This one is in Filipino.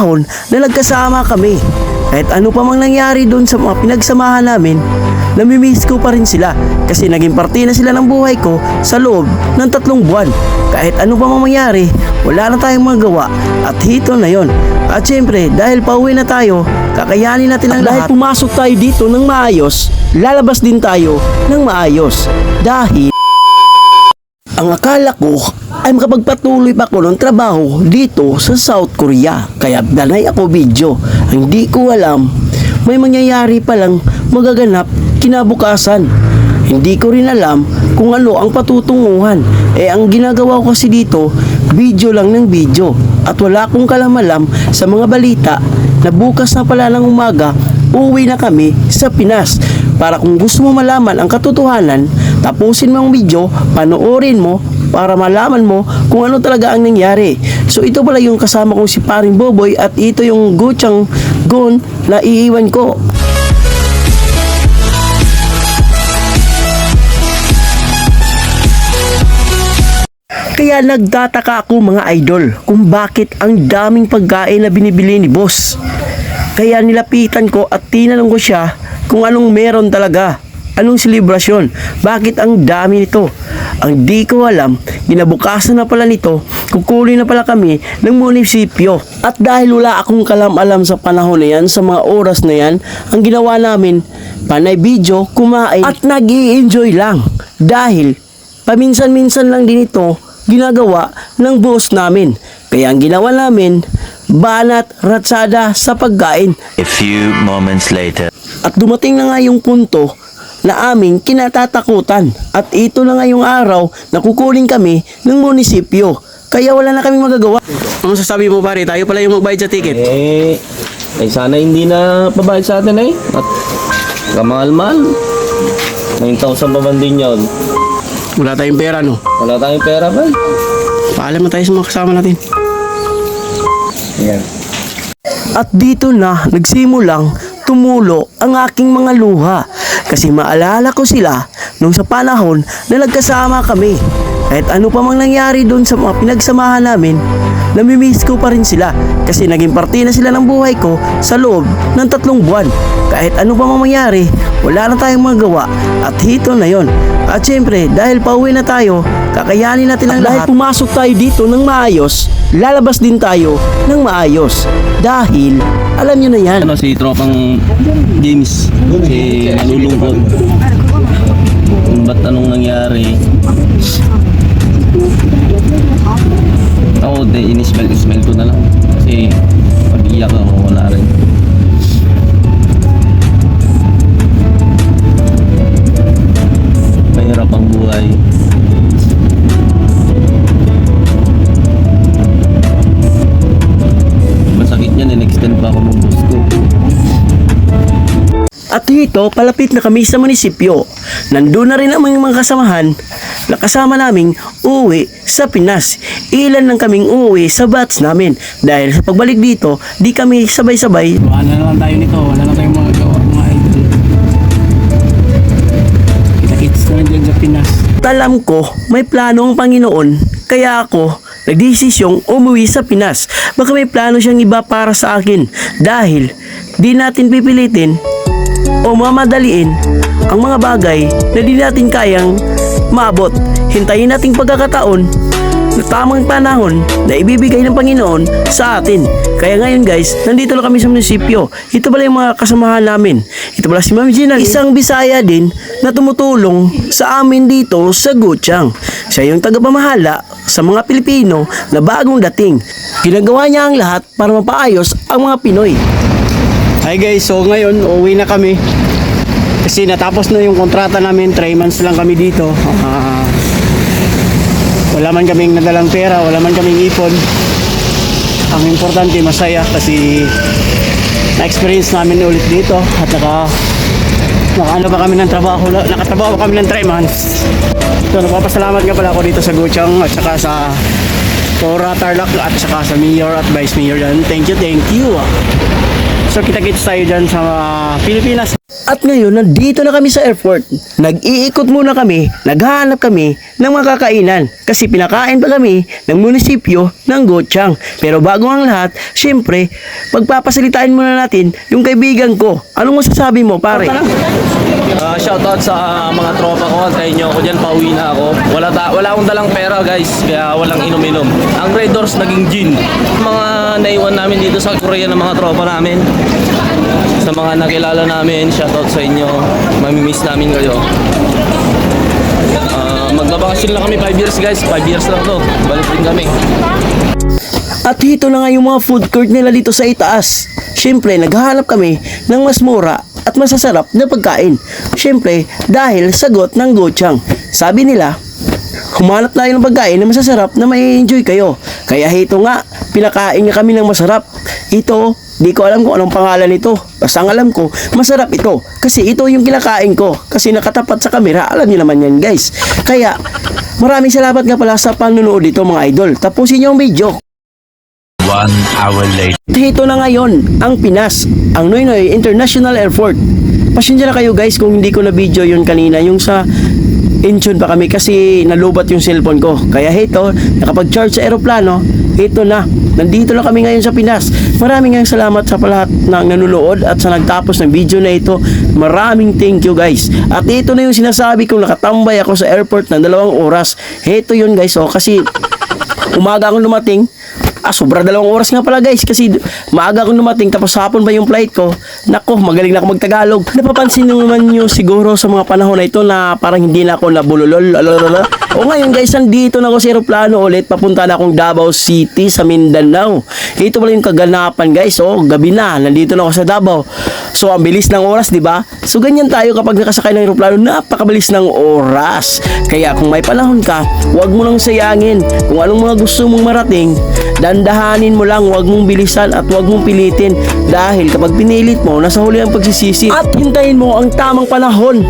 panahon na nagkasama kami. Kahit ano pa mang nangyari doon sa mga pinagsamahan namin, namimiss ko pa rin sila kasi naging parte na sila ng buhay ko sa loob ng tatlong buwan. Kahit ano pa mang mangyari, wala na tayong magawa at hito na yon. At syempre, dahil pauwi na tayo, kakayanin natin ang lahat. Dahil pumasok tayo dito ng maayos, lalabas din tayo ng maayos. Dahil ang akala ko ay makapagpatuloy pa ako ng trabaho dito sa South Korea. Kaya danay ako video. Hindi ko alam, may mangyayari palang magaganap kinabukasan. Hindi ko rin alam kung ano ang patutunguhan. Eh ang ginagawa ko kasi dito, video lang ng video. At wala akong kalamalam sa mga balita na bukas na pala ng umaga, uwi na kami sa Pinas. Para kung gusto mo malaman ang katotohanan, tapusin mo ang video, panoorin mo para malaman mo kung ano talaga ang nangyari. So ito pala yung kasama kong si paring Boboy at ito yung Gochang Gon na iiwan ko. Kaya nagtataka ako mga idol kung bakit ang daming pagkain na binibili ni boss. Kaya nilapitan ko at tinanong ko siya kung anong meron talaga. Anong selebrasyon? Bakit ang dami nito? Ang di ko alam, ginabukasan na pala nito, kukunin na pala kami ng munisipyo. At dahil wala akong kalam-alam sa panahon na yan, sa mga oras na yan, ang ginawa namin, panay video, kumain, at nag enjoy lang. Dahil, paminsan-minsan lang din ito, ginagawa ng boss namin. Kaya ang ginawa namin, banat ratsada sa pagkain. A few moments later. At dumating na nga yung punto na aming kinatatakutan. At ito na nga yung araw na kukunin kami ng munisipyo. Kaya wala na kaming magagawa. Ano sasabi mo pare? Tayo pala yung magbayad sa ticket. Eh, ay sana hindi na pabayad sa atin eh. At kamahal-mahal. 9,000 pa man din yun. Wala tayong pera no. Wala tayong pera ba? Paalam na tayo sa mga kasama natin. Yan. At dito na nagsimulang tumulo ang aking mga luha kasi maalala ko sila nung sa panahon na nagkasama kami. Kahit ano pa mang nangyari doon sa mga pinagsamahan namin, namimiss ko pa rin sila kasi naging parte na sila ng buhay ko sa loob ng tatlong buwan. Kahit ano pa mang mangyari, wala na tayong magawa at hito na yon. At syempre, dahil pauwi na tayo, kakayanin natin ang lahat. Dahil pumasok tayo dito ng maayos, lalabas din tayo ng maayos. Dahil, alam nyo na yan. Ano si tropang James, si nalulungkot. Ba't anong nangyari. Ako, de, in-smell, ko na lang. Kasi pag iyak ako, wala rin. Mahirap ang buhay. Masakit yan, in-extend pa ako ng ko. At dito, palapit na kami sa munisipyo. Nandun na rin ang mga kasamahan na kasama naming uuwi sa Pinas. Ilan lang kaming uuwi sa batch namin. Dahil sa pagbalik dito, di kami sabay-sabay. Wala na lang tayo nito, wala na tayong mga gawa, mga idol. Kita-kits na lang sa Pinas. At alam ko, may plano ang Panginoon. Kaya ako, nagdesisyong umuwi sa Pinas. Baka may plano siyang iba para sa akin. Dahil, di natin pipilitin o mamadaliin ang mga bagay na di natin kayang maabot. Hintayin nating pagkakataon na tamang panahon na ibibigay ng Panginoon sa atin. Kaya ngayon guys, nandito lang kami sa munisipyo. Ito pala yung mga kasamahan namin. Ito pala si Ma'am Gina, isang Bisaya din na tumutulong sa amin dito sa Guchang. Siya yung tagapamahala sa mga Pilipino na bagong dating. Ginagawa niya ang lahat para mapaayos ang mga Pinoy. Hi guys, so ngayon uwi na kami. Kasi natapos na yung kontrata namin, 3 months lang kami dito. Ah, wala man kaming nadalang pera, wala man kaming ipon. Ang importante, masaya kasi na-experience namin ulit dito at naka nakaano pa kami ng trabaho, nakatrabaho pa kami ng 3 months. So, nagpapasalamat nga pala ako dito sa Guchang at saka sa Tora Tarlac at saka sa Mayor at Vice Mayor yan. Thank you, thank you. So kita-kits tayo dyan sa ah, Pilipinas. At ngayon, nandito na kami sa airport. Nag-iikot muna kami, naghahanap kami ng mga kakainan. Kasi pinakain pa kami ng munisipyo ng Gochang. Pero bago ang lahat, syempre, pagpapasalitain muna natin yung kaibigan ko. Anong masasabi mo, pare? Ah, shoutout sa mga tropa ko. Antayin nyo ako dyan, pauwi na ako. Wala, ta- wala akong dalang pera guys, kaya walang inom-inom. Ang Red Doors naging gin. Mga naiwan namin dito sa Korea ng mga tropa namin. Sa mga nakilala namin, shoutout sa inyo. Mamimiss namin kayo. Ah, maglabakasyon lang kami 5 years guys. 5 years lang to. Balik din kami. At dito na nga yung mga food court nila dito sa itaas. Siyempre, naghahanap kami ng mas mura at masasarap na pagkain. Siyempre, dahil sagot ng Gochang. Sabi nila, humanap tayo ng pagkain na masasarap na may enjoy kayo. Kaya ito nga, pinakain niya kami ng masarap. Ito, di ko alam kung anong pangalan nito. Basta ang alam ko, masarap ito. Kasi ito yung kinakain ko. Kasi nakatapat sa kamera, alam niyo naman yan guys. Kaya, maraming salamat nga pala sa panunood dito mga idol. Tapusin niyo ang video. One hour later. Dito na ngayon ang Pinas, ang Noynoy International Airport. Pasensya na kayo guys kung hindi ko na video yun kanina, yung sa Incheon pa kami kasi nalubat yung cellphone ko. Kaya ito, nakapag-charge sa aeroplano, ito na. Nandito na kami ngayon sa Pinas. Maraming nga salamat sa lahat ng nanonood at sa nagtapos ng video na ito. Maraming thank you guys. At ito na yung sinasabi kong nakatambay ako sa airport ng dalawang oras. Ito yun guys, oh, kasi umaga akong dumating, Ah, sobra dalawang oras nga pala guys kasi maaga akong dumating tapos hapon ba yung flight ko. Nako, magaling na ako magtagalog. Napapansin nyo naman nyo siguro sa mga panahon na ito na parang hindi na ako nabulolol. Alalala. O ngayon guys, nandito na ako sa aeroplano ulit. Papunta na akong Davao City sa Mindanao. Ito pala yung kaganapan guys. O, gabi na. Nandito na ako sa Davao. So, ang bilis ng oras, di ba? So, ganyan tayo kapag nakasakay ng aeroplano. Napakabilis ng oras. Kaya kung may panahon ka, huwag mo nang sayangin. Kung anong mga gusto mong marating, dandahanin mo lang, huwag mong bilisan at huwag mong pilitin. Dahil kapag pinilit mo, nasa huli ang pagsisisi. At hintayin mo ang tamang panahon.